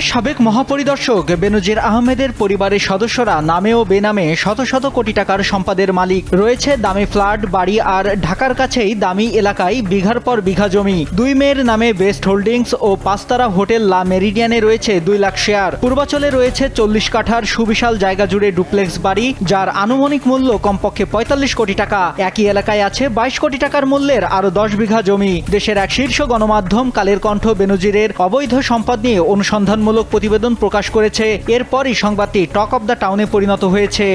সাবেক মহাপরিদর্শক বেনজির আহমেদের পরিবারের সদস্যরা নামে ও বেনামে শত শত কোটি টাকার সম্পদের মালিক। রয়েছে দামি ফ্ল্যাট, বাড়ি আর ঢাকার কাছেই দামি এলাকায় বিঘার পর বিঘা জমি। দুই মেয়ের নামে বেস্ট হোল্ডিংস ও পাঁচতারা হোটেল লা মেরিডিয়ানে রয়েছে দুই লাখ শেয়ার। পূর্বাচলে রয়েছে চল্লিশ কাঠার সুবিশাল জায়গা জুড়ে ডুপ্লেক্স বাড়ি, যার আনুমানিক মূল্য কমপক্ষে পঁয়তাল্লিশ কোটি টাকা। একই এলাকায় আছে বাইশ কোটি টাকার মূল্যের আরও দশ বিঘা জমি। দেশের এক শীর্ষ গণমাধ্যম কালের কণ্ঠ বেনজিরের অবৈধ সম্পদ নিয়ে অনুসন্ধানমূলক প্রতিবেদন প্রকাশ করেছে। এরপরই সংবাদটি টক অব দ্য টাউনে পরিণত হয়েছে।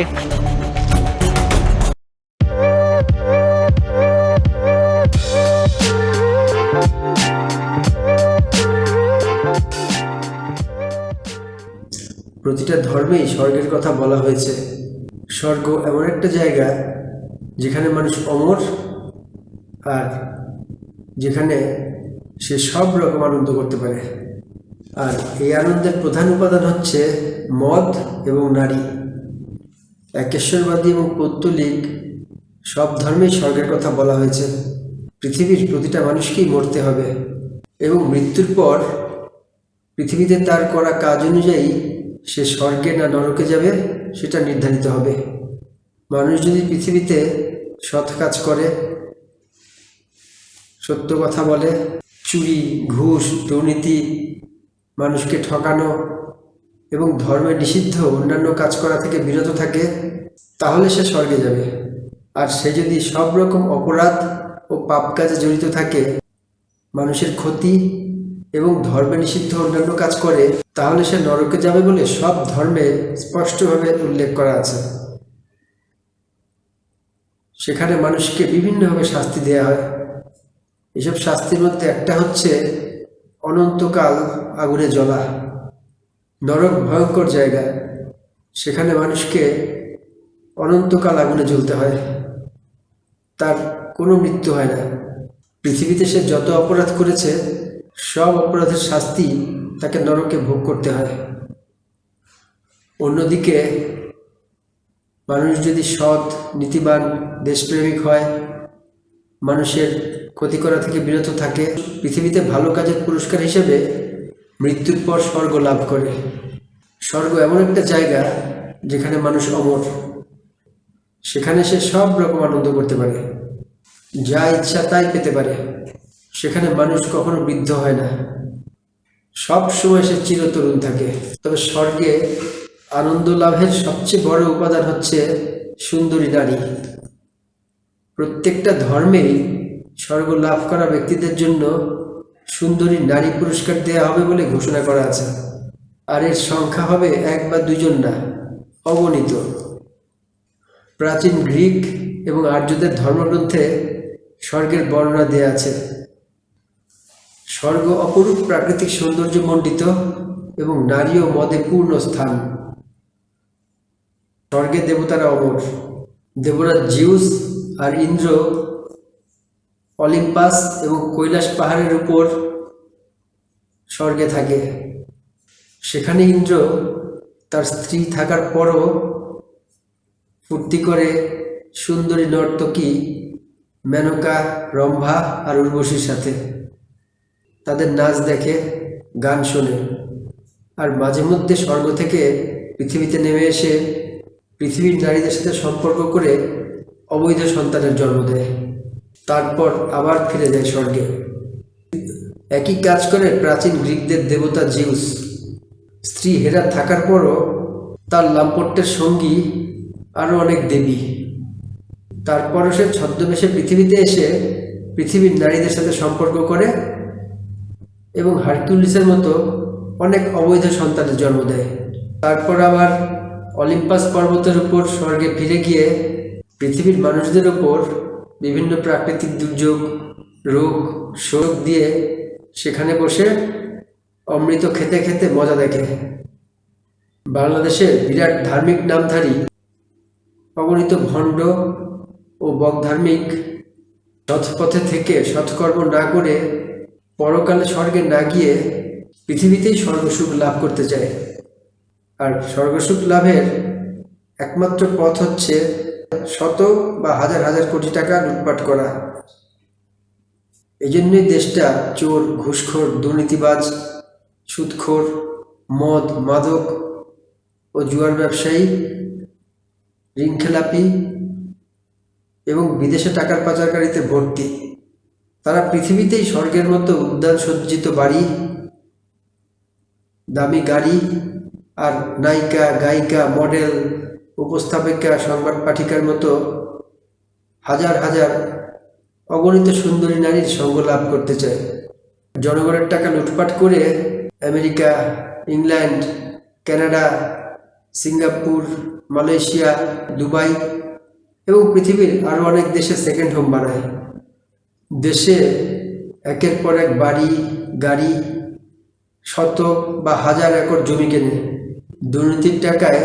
প্রতিটা ধর্মেই স্বর্গের কথা বলা হয়েছে। স্বর্গ এমন একটা জায়গা যেখানে মানুষ অমর আর যেখানে সে সব রকম আনন্দ করতে পারে। আর এই আনন্দের প্রধান উপাদান হচ্ছে মদ এবং নারী। একেশ্বরবাদী এবং পৌত্তলিক সব ধর্মেই স্বর্গের কথা বলা হয়েছে। পৃথিবীর প্রতিটা মানুষকেই মরতে হবে এবং মৃত্যুর পর পৃথিবীতে তার করা কাজ অনুযায়ী সে স্বর্গে না নরকে যাবে সেটা নির্ধারিত হবে। মানুষ যদি পৃথিবীতে সৎ কাজ করে, সত্য কথা বলে, চুরি, ঘুষ, দুর্নীতি মানুষকে ঠকানো এবং ধর্মে নিষিদ্ধ অন্যান্য কাজ করা থেকে বিরত থাকে, তাহলে সে স্বর্গে যাবে। আর সে যদি সব রকম অপরাধ ও পাপ কাজে জড়িত থাকে, মানুষের ক্ষতি এবং ধর্মে নিষিদ্ধ অন্যান্য কাজ করে, তাহলে সে নরকে যাবে বলে সব ধর্মে স্পষ্টভাবে উল্লেখ করা আছে। সেখানে মানুষকে বিভিন্নভাবে শাস্তি দেওয়া হয়। এসব শাস্তির মধ্যে একটা হচ্ছে অনন্তকাল আগুনে জ্বলা। নরক ভয়ঙ্কর জায়গা। সেখানে মানুষকে অনন্তকাল আগুনে জ্বলতে হয়। তার কোনো মৃত্যু হয় না। পৃথিবীতে সে যত অপরাধ করেছে, সব অপরাধের শাস্তি তাকে নরকে ভোগ করতে হয়। অন্যদিকে, মানুষ যদি সৎ, নীতিবান, দেশপ্রেমিক হয়, মানুষের ক্ষতি করা থেকে বিরত থাকে। পৃথিবীতে ভালো কাজের পুরস্কার হিসেবে মৃত্যুর পর স্বর্গ লাভ করে। স্বর্গ এমন একটা জায়গা যেখানে মানুষ অমর। সেখানে সে সব রকম আনন্দ করতে পারে। যা ইচ্ছা তাই পেতে পারে। সেখানে মানুষ কখনো বৃদ্ধ হয় না। সব সময় সে চিরতরুণ থাকে। তবে স্বর্গে আনন্দ লাভের সবচেয়ে বড় উপাদান হচ্ছে সুন্দরী নারী। প্রত্যেকটা ধর্মেই স্বর্গ লাভ করা ব্যক্তিদের জন্য সুন্দরী নারী পুরস্কার দেওয়া হবে বলে ঘোষণা করা আছে। আর এর সংখ্যা হবে এক বা দুজন না, অগণিত। প্রাচীন গ্রিক এবং আর্যদের ধর্মগ্রন্থে স্বর্গের বর্ণনা দেয়া আছে। স্বর্গ অপরূপ প্রাকৃতিক সৌন্দর্য মণ্ডিত এবং নারী ও মদে পূর্ণ স্থান। স্বর্গে দেবতারা অমর। দেবরাজ জিউস আর ইন্দ্র অলিম্পাস এবং কৈলাস পাহাড়ের উপর স্বর্গে থাকে। সেখানে ইন্দ্র তার স্ত্রী থাকার পরও ফুর্তি করে সুন্দরী নর্তকী মেনকা, রম্ভা আর উর্বশীর সাথে। তাদের নাচ দেখে, গান শোনে আর মাঝে মধ্যে স্বর্গ থেকে পৃথিবীতে নেমে এসে পৃথিবীর নারীদের সাথে সম্পর্ক করে অবৈধ সন্তানের জন্ম দেয়। তারপর আবার ফিরে যায় স্বর্গে। একই কাজ করে প্রাচীন গ্রিকদের দেবতা জিউস। স্ত্রী হেরা থাকার পরও তার লাম্পট্যের সঙ্গী আরও অনেক দেবী। তারপরও সে ছদ্মবেশে পৃথিবীতে এসে পৃথিবীর নারীদের সাথে সম্পর্ক করে এবং হারকিউলিসের মতো অনেক অবৈধ সন্তানের জন্ম দেয়। তারপর আবার অলিম্পাস পর্বতের উপর স্বর্গে ফিরে গিয়ে পৃথিবীর মানুষদের ওপর বিভিন্ন প্রাকৃতিক দুর্যোগ, রোগ, শোক দিয়ে সেখানে বসে অমৃত খেতে খেতে মজা দেখে। বাংলাদেশের বিরাট ধার্মিক নামধারী, অগণিত ভণ্ড ও বকধার্মিক সৎপথে থেকে সৎকর্ম না করে পরকালে স্বর্গে না গিয়ে পৃথিবীতেই স্বর্গসুখ লাভ করতে চায়। আর স্বর্গসুখ লাভের একমাত্র পথ হচ্ছে শত বা হাজার হাজার কোটি টাকা লুটপাট করা। এই জন্যই দেশটা চোর, ঘুষখোর, দুর্নীতিবাজ, সুদখোর, মদ, মাদক ও জুয়ার ব্যবসায়ী ঋণ খেলাপি এবং বিদেশে টাকার পাচারকারীতে ভর্তি। তারা পৃথিবীতেই স্বর্গের মতো উদ্যান সজ্জিত বাড়ি, দামি গাড়ি আর নায়িকা, গায়িকা, মডেল উপস্থাপিকা সংবাদ পাঠিকার মতো হাজার হাজার অগণিত সুন্দরী নারীর সঙ্গ লাভ করতে চায়। জনগণের টাকা লুটপাট করে America, England, Canada, Singapore, Malaysia, Dubai এবং পৃথিবীর আরও অনেক দেশে সেকেন্ড হোম বানায়। দেশে একের পর এক বাড়ি, গাড়ি, শত বা হাজার একর জমি কেনে। দুর্নীতির টাকায়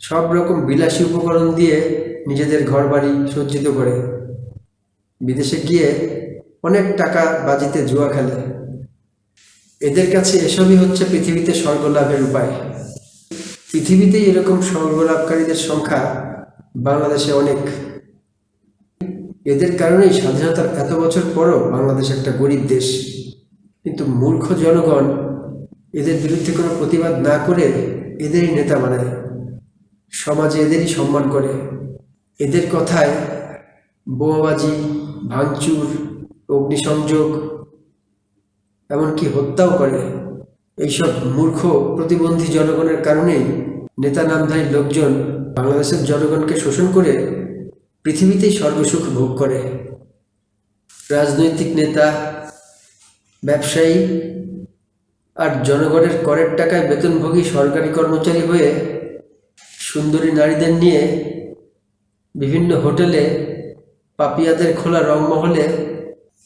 সব রকম বিলাসী উপকরণ দিয়ে নিজেদের ঘরবাড়ি সজ্জিত করে। বিদেশে গিয়ে অনেক টাকা বাজিতে জুয়া খেলে। এদের কাছে এসবই হচ্ছে পৃথিবীতে স্বর্গ লাভের উপায়। পৃথিবীতেই এরকম স্বর্গ লাভকারীদের সংখ্যা বাংলাদেশে অনেক। এদের কারণেই স্বাধীনতার এত বছর পরও বাংলাদেশ একটা গরিব দেশ। কিন্তু মূর্খ জনগণ এদের বিরুদ্ধে কোনো প্রতিবাদ না করে এদেরই নেতা বানায়। সমাজে এদেরই সম্মান করে। এদের কথায় বোমাবাজি, ভাঙচুর, অগ্নিসংযোগ, এমনকি হত্যাও করে। এইসব মূর্খ প্রতিবন্ধী জনগণের কারণেই নেতা নামধারী লোকজন বাংলাদেশের জনগণকে শোষণ করে পৃথিবীতেই সর্বসুখ ভোগ করে। রাজনৈতিক নেতা, ব্যবসায়ী আর জনগণের করের টাকায় বেতনভোগী সরকারি কর্মচারী হয়ে সুন্দরী নারীদের নিয়ে বিভিন্ন হোটেলে পাপিয়াদের খোলা রংমহলে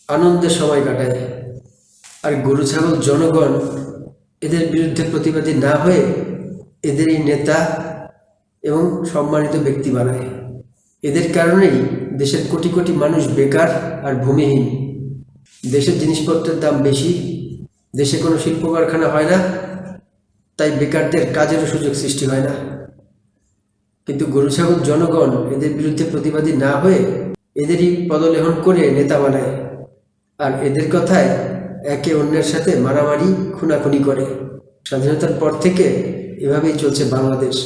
আনন্দের সময় কাটায়। আর গরু, ছাগল, জনগণ এদের বিরুদ্ধে প্রতিবাদী না হয়ে এদেরই নেতা এবং সম্মানিত ব্যক্তি বানায়। এদের কারণেই দেশের কোটি কোটি মানুষ বেকার আর ভূমিহীন। দেশের জিনিসপত্রের দাম বেশি, দেশে কোনো শিল্প কারখানা হয় না, তাই বেকারদের কাজেরও সুযোগ সৃষ্টি হয় না। কিন্তু গরু ছাগল জনগণ এদের বিরুদ্ধে প্রতিবাদী না হয়ে এদেরই পদলেহন করে নেতা বানায়। আর এদের কথায় একে অন্যের সাথে মারামারি, খুনাখুনি করে। স্বাধীনতার পর থেকে এভাবেই চলছে বাংলাদেশ।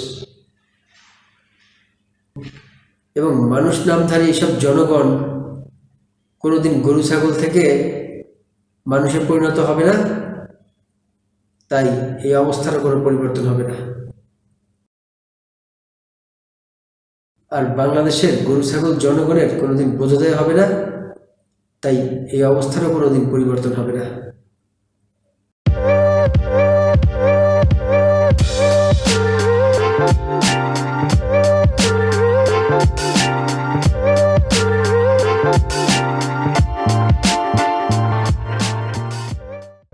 এবং মানুষ নামধারী এইসব জনগণ কোনোদিন গরু, ছাগল থেকে মানুষে পরিণত হবে না। তাই এই অবস্থারও কোনো পরিবর্তন হবে না। আর বাংলাদেশের গরু, ছাগল জনগণের কোনোদিন বোঝোদয় হবে না। তাই এই অবস্থারও কোনোদিন পরিবর্তন হবে না।